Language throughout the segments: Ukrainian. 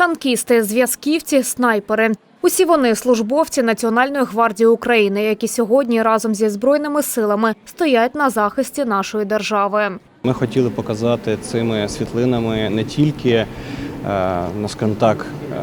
Танкісти, зв'язківці, снайпери. Усі вони службовці Національної гвардії України, які сьогодні разом зі збройними силами стоять на захисті нашої держави. Ми хотіли показати цими світлинами не тільки, ну, скажімо так, е,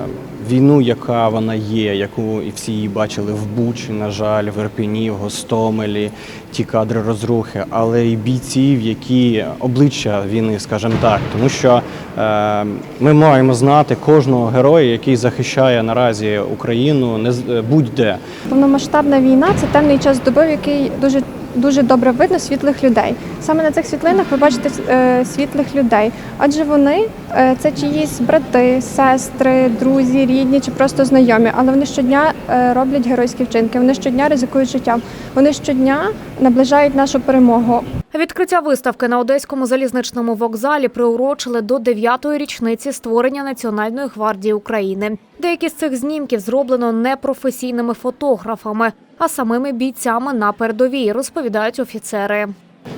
війну, яка вона є, яку і всі її бачили в Бучі, на жаль, в Ірпені, в Гостомелі, ті кадри розрухи, але й бійців, які обличчя війни, скажімо так, тому що е, ми маємо знати кожного героя, який захищає наразі Україну, не е, будь-де. Повномасштабна війна це темний час доби, який дуже дуже добре видно світлих людей. Саме на цих світлинах ви бачите е, світлих людей, адже вони е, це чиїсь брати, сестри, друзі, рідні чи просто знайомі. Але вони щодня е, роблять геройські вчинки. Вони щодня ризикують життям. Вони щодня наближають нашу перемогу. Відкриття виставки на Одеському залізничному вокзалі приурочили до 9-ї річниці створення Національної гвардії України. Деякі з цих знімків зроблено не професійними фотографами, а самими бійцями на передовій, розповідають офіцери.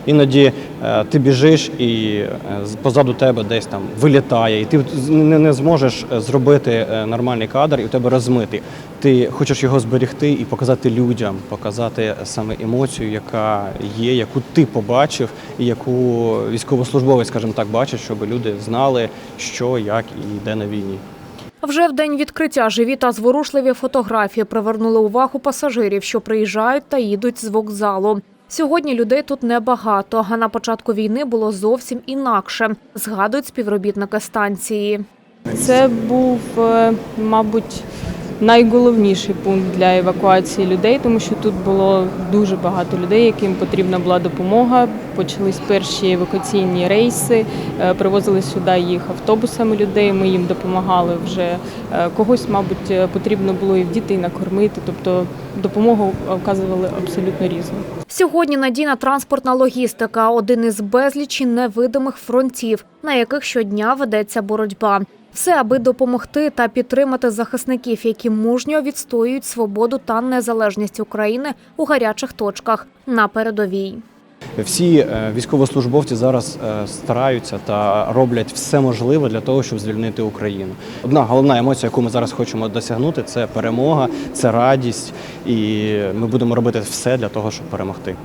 Іноді е, ти біжиш і е, позаду тебе десь там вилітає, і ти не, зможеш е, зробити нормальний кадр, і у тебе розмитий. Ти хочеш його зберегти і показати людям, показати саме емоцію, яка є, яку ти побачив, і яку військовослужбовець, скажімо так, бачить, щоб люди знали, що, як і де на війні. Вже в день відкриття живі та зворушливі фотографії привернули увагу пасажирів, що приїжджають та їдуть з вокзалу. Сьогодні людей тут небагато, а на початку війни було зовсім інакше, згадують співробітники станції. Це був, е, мабуть, найголовніший пункт для евакуації людей, тому що тут було дуже багато людей, яким потрібна була допомога. Почались перші евакуаційні рейси, е, привозили сюди їх автобусами людей. Ми їм допомагали вже Е, когось, мабуть, е, потрібно було і в дітей накормити. Тобто допомогу оказували абсолютно різну. Сьогодні надійна транспортна логістика один із безлічі невидимих фронтів, на яких щодня ведеться боротьба. Все, аби допомогти та підтримати захисників, які мужньо відстоюють свободу та незалежність України у гарячих точках на передовій. Всі е, військовослужбовці зараз е, стараються та роблять все можливе для того, щоб звільнити Україну. Одна головна емоція, яку ми зараз хочемо досягнути, це перемога, це радість, і ми будемо робити все для того, щоб перемогти.